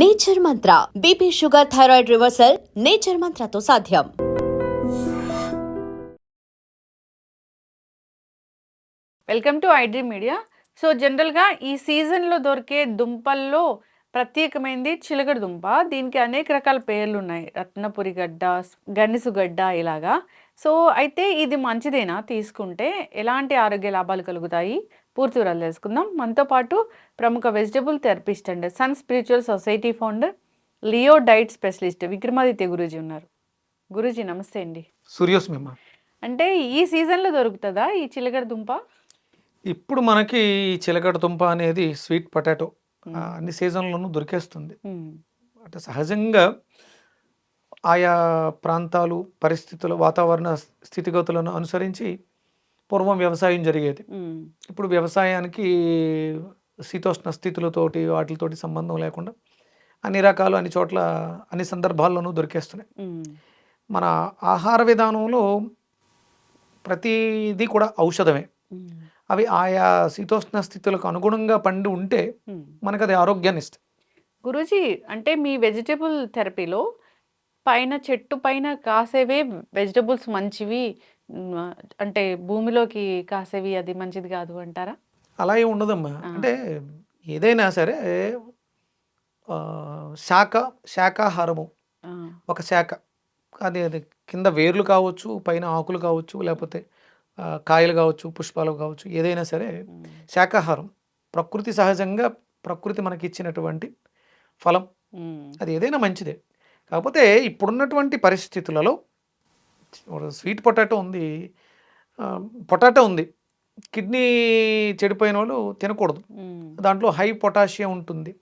Nature Mantra BP sugar thyroid reversal nature మంత్రతో సాధ్యం. Welcome to iDream media. So జనరల్గా ఈ సీజన్లో దొరికే దుంపల్లో ప్రత్యేకమైనది చిలకడ దుంప. దీనికి అనేక రకాల పేర్లు ఉన్నాయి రత్నపురి గడ్డ గనిసుగడ్డ ఇలాగా. సో అయితే ఇది మంచిదేనా? తీసుకుంటే ఎలాంటి ఆరోగ్య లాభాలు కలుగుతాయి? పూర్తి వివరాలు తెలుసుకుందాం. మనతో పాటు ప్రముఖ vegetable therapist and sun spiritual society founder Leo diet specialist Vikramaditya Guruji ఉన్నారు. గురూజీ నమస్తే అండి. సూర్యోస్మిమ అంటే ఈ సీజన్లో దొరుకుతుందా ఈ చిలకడ దుంప? ఇప్పుడు మనకి ఈ చిలకడ దుంప అనేది స్వీట్ పొటాటో. అన్ని సీజన్లోనూ దొరికేస్తుంది. అంటే సహజంగా ఆయా ప్రాంతాలు పరిస్థితులు వాతావరణ స్థితిగతులను అనుసరించి పూర్వం వ్యవసాయం జరిగేది. ఇప్పుడు వ్యవసాయానికి శీతోష్ణ స్థితులతోటి వాటితోటి సంబంధం లేకుండా అన్ని రకాలు అన్ని చోట్ల అన్ని సందర్భాల్లోనూ దొరికేస్తున్నాయి. మన ఆహార విధానంలో ప్రతిదీ కూడా ఔషధమే. అవి ఆయా శీతోష్ణ స్థితులకు అనుగుణంగా పండి ఉంటే. మనకు అది ఆరోగ్యాన్ని ఇస్తుంది గురూజీ అంటే మీ వెజిటేబుల్ థెరపీలో పైన చెట్టు పైన కాసేవే వెజిటబుల్స్ మంచివి అంటే భూమిలోకి కాసేవి అది మంచిది కాదు అంటారా? అలా ఏమి ఉండదమ్మా. అంటే ఏదైనా సరే శాఖ శాకాహారము ఆ, ఒక శాఖ. అది అది కింద వేర్లు కావచ్చు పైన ఆకులు కావచ్చు లేకపోతే కాయలు కావచ్చు పుష్పాలు కావచ్చు ఏదైనా సరే మ్, శాకాహారం ప్రకృతి సహజంగా ప్రకృతి మనకి ఇచ్చినటువంటి ఫలం. అది ఏదైనా మంచిదే. కాకపోతే ఇప్పుడున్నటువంటి పరిస్థితులలో స్వీట్ పొటాటో ఉంది. పొటాటో ఉంది. కిడ్నీ చెడిపోయిన వాళ్ళు తినకూడదు. దాంట్లో హై పొటాషియం ఉంటుంది.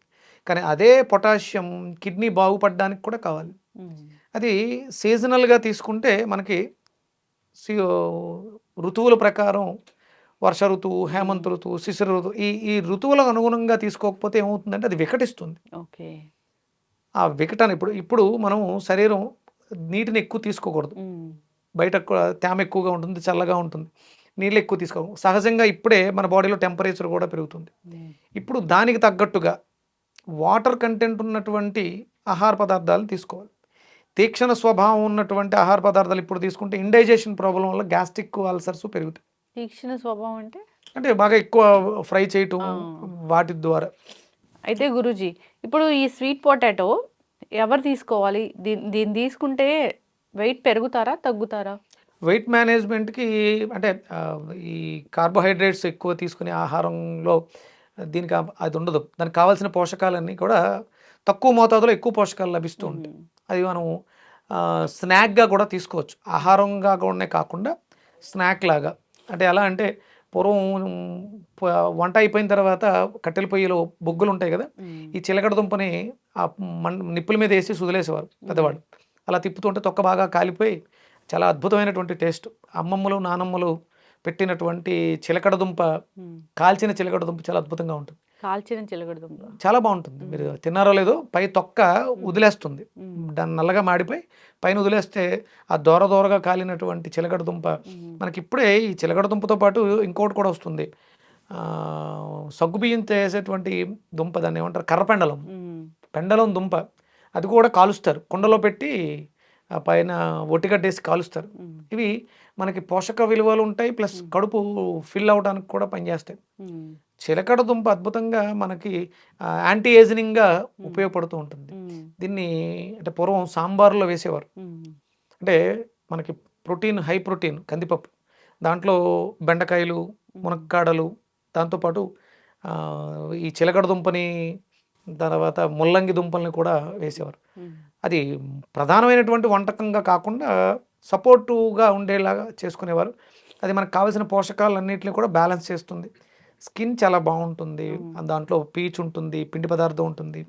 కానీ అదే పొటాషియం కిడ్నీ బాగుపడడానికి కూడా కావాలి. అది సీజనల్గా తీసుకుంటే మనకి సి- ఋతువుల ప్రకారం వర్ష ఋతువు హేమంత ఋతువు శిశిర ఋతువు ఈ ఈ ఋతువులకు అనుగుణంగా తీసుకోకపోతే ఏమవుతుందంటే అది వికటిస్తుంది. ఓకే. ఆ వికటాన్ని ఇప్పుడు ఇప్పుడు మనం శరీరం నీటిని ఎక్కువ తీసుకోకూడదు. బయట తేమ ఎక్కువగా ఉంటుంది చల్లగా ఉంటుంది. నీళ్ళు ఎక్కువ తీసుకో సహజంగా ఇప్పుడే మన బాడీలో టెంపరేచర్ కూడా పెరుగుతుంది. ఇప్పుడు దానికి తగ్గట్టుగా వాటర్ కంటెంట్ ఉన్నటువంటి ఆహార పదార్థాలు తీసుకోవాలి. తీక్షణ స్వభావం ఉన్నటువంటి ఆహార పదార్థాలు ఇప్పుడు తీసుకుంటే ఇండైజెషన్ ప్రాబ్లం వల్ల గ్యాస్ట్రిక్ అల్సర్స్ పెరుగుతాయి. తీక్షణ స్వభావం అంటే? అంటే బాగా ఎక్కువ ఫ్రై చేయటం. వాటి ద్వారా. అయితే గురూజీ ఇప్పుడు ఈ స్వీట్ పొటాటో ఎవరు తీసుకోవాలి? దీన్ని దీన్ని తీసుకుంటే వెయిట్ పెరుగుతారా తగ్గుతారా? వెయిట్ మేనేజ్మెంట్కి అంటే ఈ కార్బోహైడ్రేట్స్ ఎక్కువ తీసుకునే ఆహారంలో దీనికి అది ఉండదు. దానికి కావాల్సిన పోషకాలన్నీ కూడా తక్కువ మోతాదులో ఎక్కువ పోషకాలు లభిస్తూ ఉంటాయి. అది మనం స్నాక్గా కూడా తీసుకోవచ్చు. ఆహారంగా కూడా కాకుండా స్నాక్ లాగా. అంటే ఎలా అంటే పూర్వం వంట అయిపోయిన తర్వాత కట్టెల పొయ్యిలో బొగ్గులు ఉంటాయి కదా ఈ చిలకడ దుంపని ఆ మన్ నిప్పుల మీద వేసి సుదిలేసేవారు పెద్దవాళ్ళు. అలా తిప్పుతుంటే తొక్క బాగా కాలిపోయి చాలా అద్భుతమైనటువంటి టేస్ట్. అమ్మమ్మలు నానమ్మలు పెట్టినటువంటి చిలకడ దుంప. కాల్చిన చిలకడ దుంప చాలా అద్భుతంగా ఉంటుంది. కాల్చిన చిలకడ దుంప. చాలా బాగుంటుంది. మీరు తిన్నారో లేదో పై తొక్క వదిలేస్తుంది. దాన్ని నల్లగా మాడిపోయి పైన వదిలేస్తే ఆ దూర దూరగా కాలినటువంటి చిలకడ దుంప మ్, మనకి ఇప్పుడే ఈ చిలకడ దుంపతో పాటు ఇంకోటి కూడా వస్తుంది. సగ్గుబియ్యం చేసేటువంటి దుంప దాన్ని ఏమంటారు? కర్రపెండలం. పెండలం దుంప. అది కూడా కాలుస్తారు. కుండలో పెట్టి ఆ పైన ఒట్టిగడ్డేసి కాలుస్తారు. ఇవి మనకి పోషక విలువలు ఉంటాయి ప్లస్ కడుపు ఫిల్ అవడానికి కూడా పనిచేస్తాయి. చిలకడ దుంప అద్భుతంగా మనకి యాంటీ ఏజినింగ్గా ఉపయోగపడుతూ ఉంటుంది. దీన్ని అంటే పూర్వం సాంబార్లో వేసేవారు. అంటే మనకి ప్రోటీన్ హై ప్రోటీన్ కందిపప్పు. దాంట్లో బెండకాయలు మునక్కాడలు దాంతోపాటు ఈ చిలకడ దుంపని తర్వాత ముల్లంగి దుంపల్ని కూడా వేసేవారు. అది ప్రధానమైనటువంటి వంటకంగా కాకుండా సపోర్టుగా ఉండేలాగా చేసుకునేవారు. అది మనకు కావాల్సిన పోషకాలన్నింటినీ కూడా బ్యాలెన్స్ చేస్తుంది. స్కిన్ చాలా బాగుంటుంది. దాంట్లో పీచ్ ఉంటుంది పిండి పదార్థం ఉంటుంది.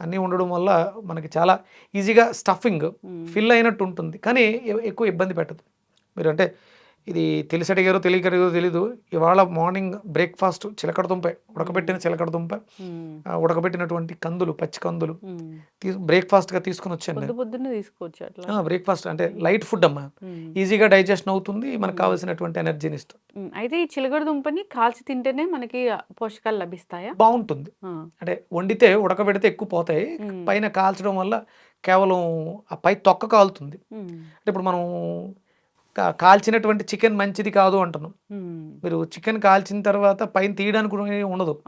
అన్నీ ఉండడం వల్ల మనకి చాలా ఈజీగా స్టఫింగ్. ఫిల్ అయినట్టు ఉంటుంది. కానీ ఎక్కువ ఇబ్బంది పెట్టదు. మీరు అంటే ఇది తెలిసి అడిగారో తెలియక అడిగారో తెలీదు. ఇవాళ మార్నింగ్ బ్రేక్ఫాస్ట్ చిలకడ దుంప ఉడకబెట్టిన చిలకడ దుంప. ఉమ్, ఆ, ఉడకబెట్టినటువంటి కందులు పచ్చి కందులు. బ్రేక్ఫాస్ట్గా తీసుకుని వచ్చాను బ్రేక్ఫాస్ట్ అంటే లైట్ ఫుడ్ అమ్మా. ఈజీగా డైజెషన్ అవుతుంది మనకు కావాల్సినటువంటి ఎనర్జీని ఇస్తుంది. అయితే ఈ చిలకడ దుంపని కాల్చి తింటేనే మనకి పోషకాలు లభిస్తాయా? బాగుంటుంది. అంటే వండితే ఉడకబెడితే ఎక్కువ పోతాయి. పైన కాల్చడం వల్ల కేవలం ఆ పై తొక్క కాలుతుంది. అంటే ఇప్పుడు మనం కాల్చినటువంటి చికెన్ మంచిది కాదు అంటున్నాం. మీరు చికెన్ కాల్చిన తర్వాత పైన తీయడానికి ఉండదు.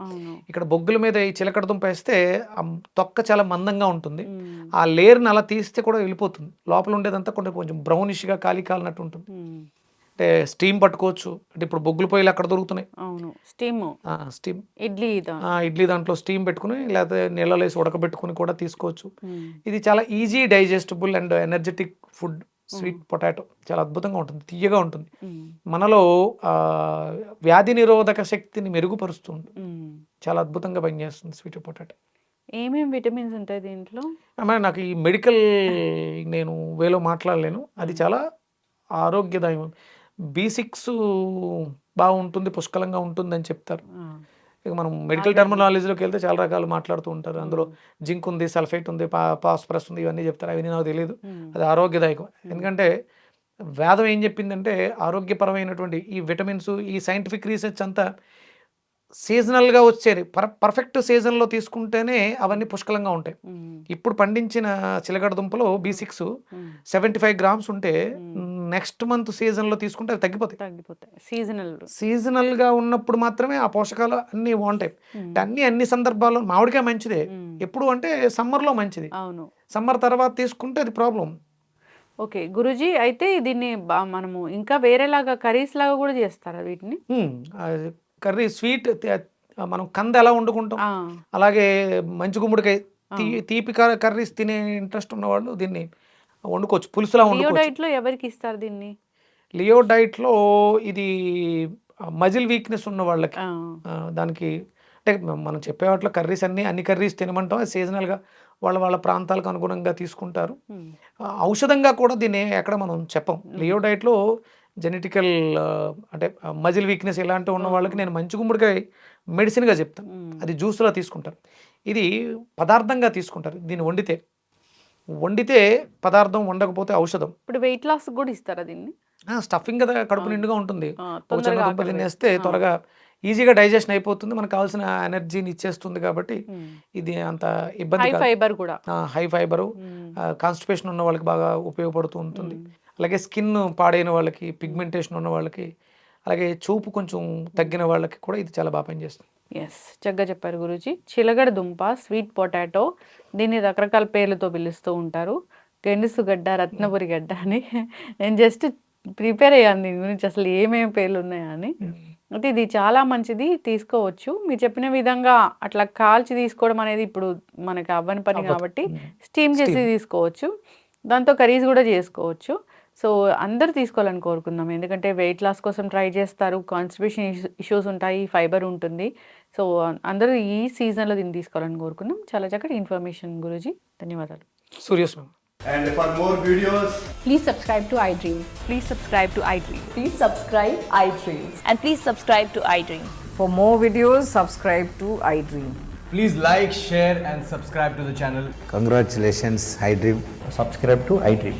ఇక్కడ బొగ్గుల మీద ఈ చిలకడ దుంప వేస్తే తొక్క చాలా మందంగా ఉంటుంది. ఆ లేయర్ని అలా తీస్తే కూడా వెళ్ళిపోతుంది. లోపల ఉండేదంతా కొంచెం కొంచెం బ్రౌనిష్గా కాలి కాలినట్టు ఉంటుంది. అంటే స్టీమ్ పట్టుకోవచ్చు. అంటే ఇప్పుడు బొగ్గుల పొయ్యిలు అక్కడ దొరుకుతున్నాయి. అవును. స్టీమ్. స్టీమ్. ఇడ్లీ ఇడ్లీ దాంట్లో స్టీమ్ పెట్టుకుని లేకపోతే నీళ్ళలో వేసి ఉడకబెట్టుకుని కూడా తీసుకోవచ్చు. ఇది చాలా easy digestible and energetic food. Sweet potato చాలా అద్భుతంగా ఉంటుంది తీయగా ఉంటుంది. మనలో వ్యాధి నిరోధక శక్తిని మెరుగుపరుస్తుంది. చాలా అద్భుతంగా పనిచేస్తుంది స్వీట్ పొటాటో. ఏమేం విటమిన్స్ ఉంటాయి దీంట్లో? అమ్మ నాకు ఈ మెడికల్ నేను వేలో మాట్లాడలేను. అది చాలా ఆరోగ్యదాయం. బీ సిక్స్ బాగుంటుంది పుష్కలంగా ఉంటుంది అని చెప్తారు ఇక మనం మెడికల్ టెర్మినాలజీలోకి వెళ్తే చాలా రకాలు మాట్లాడుతూ ఉంటారు. అందులో జింక్ ఉంది సల్ఫేట్ ఉంది పా పాస్పరస్ ఉంది ఇవన్నీ చెప్తారు. అవన్నీ నాకు తెలియదు అది ఆరోగ్యదాయకం. ఎందుకంటే వేదం ఏం చెప్పిందంటే ఆరోగ్యపరమైనటువంటి ఈ విటమిన్స్ ఈ సైంటిఫిక్ రీసెర్చ్ అంతా సీజనల్గా వచ్చేది. పర్ పర్ఫెక్ట్ సీజన్లో తీసుకుంటేనే అవన్నీ పుష్కలంగా ఉంటాయి. ఇప్పుడు పండించిన చిలకడ దుంపలో B six. Seventy five grams ఉంటే నెక్స్ట్ మంత్ సీజన్లో తీసుకుంటే అవి తగ్గిపోతాయి. తగ్గిపోతాయి. సీజనల్ సీజనల్గా ఉన్నప్పుడు మాత్రమే ఆ పోషకాలు అన్నీ బాగుంటాయి. అన్ని అన్ని సందర్భాల్లో మామిడికాయ మంచిదే. ఎప్పుడు అంటే సమ్మర్లో మంచిది. అవును. సమ్మర్ తర్వాత తీసుకుంటే అది ప్రాబ్లం ఓకే. గురుజీ అయితే దీన్ని మనము ఇంకా వేరేలాగా కర్రీస్ లాగా కూడా చేస్తారా వీటిని? కర్రీ స్వీట్ మనం కంద ఎలా వండుకుంటాం? అలాగే మంచి గుమ్మడికాయ తీపి కర్ర- కర్రీస్ తినే ఇంట్రెస్ట్ ఉన్నవాళ్ళు దీన్ని వండుకోవచ్చు. పులుసులా వండుకోవచ్చు. డైట్లో ఎవరికి ఇస్తారు దీన్ని? లియో డైట్లో ఇది మజిల్ వీక్నెస్ ఉన్న వాళ్ళకి. దానికి అంటే మనం చెప్పే వాటిలో కర్రీస్ అన్ని అన్ని కర్రీస్ తినమంటాం. సీజనల్గా వాళ్ళ వాళ్ళ ప్రాంతాలకు అనుగుణంగా తీసుకుంటారు. ఔషధంగా కూడా దీన్ని ఎక్కడ మనం చెప్పం. లియో డైట్లో జెనెటికల్ అంటే మజిల్ వీక్నెస్ ఇలాంటివి ఉన్న వాళ్ళకి నేను మంచి గుమ్మడికాయ మెడిసిన్గా చెప్తాను. అది జ్యూస్లో తీసుకుంటారు. ఇది పదార్థంగా తీసుకుంటారు. దీన్ని వండితే వండితే పదార్థం వండకపోతే ఔషధం. ఇప్పుడు వెయిట్ లాస్ కూడా ఇస్తారా దీన్ని? స్టఫింగ్ కదా కడుపు నిండుగా ఉంటుంది. ఒక చిన్న దుంప తినేస్తే. త్వరగా ఈజీగా డైజెషన్ అయిపోతుంది. మనకు కావాల్సిన ఎనర్జీని ఇచ్చేస్తుంది కాబట్టి. ఇది అంత ఇబ్బంది ఫైబర్ కూడా. హై ఫైబరు కాన్స్టిపేషన్ ఉన్న వాళ్ళకి బాగా ఉపయోగపడుతూ ఉంటుంది. అలాగే స్కిన్ పాడైన వాళ్ళకి పిగ్మెంటేషన్ ఉన్న వాళ్ళకి అలాగే చూపు కొంచెం తగ్గిన వాళ్ళకి కూడా ఇది చాలా బాగా పనిచేస్తుంది. ఎస్ చక్కగా చెప్పారు గురూజీ. చిలగడ దుంప స్వీట్ పొటాటో దీన్ని రకరకాల పేర్లతో పిలుస్తూ ఉంటారు. గెండుసు గడ్డ రత్నపురి గడ్డ అని. నేను జస్ట్ ప్రిపేర్ అయ్యాను దీని గురించి. అసలు ఏమేమి పేర్లు ఉన్నాయా అని. అయితే ఇది చాలా మంచిది. తీసుకోవచ్చు. మీరు చెప్పిన విధంగా అట్లా కాల్చి తీసుకోవడం అనేది ఇప్పుడు మనకి అవ్వని పని. కాబట్టి ఉమ్. స్టీమ్ చేసి. తీసుకోవచ్చు. దాంతో కర్రీస్ కూడా చేసుకోవచ్చు. సో అందరూ తీసుకోవాలని కోరుకుందాం ఎందుకంటే వెయిట్ లాస్ కోసం ట్రై చేస్తారు కాన్స్టిపేషన్ ఇష్యూస్ ఉంటాయి ఫైబర్ ఉంటుంది సో అందరూ ఈ సీజన్లో దీన్ని తీసుకోవాలని కోరుకుందాం చాలా చక్కటి ఇన్ఫర్మేషన్ గురించి ధన్యవాదాలు And for more videos, Please subscribe to iDream. Please subscribe to iDream Please subscribe iDream. And please subscribe to iDream. For more videos, subscribe to iDream. please like, share, and subscribe to the channel. Congratulations, iDream. Subscribe to iDream.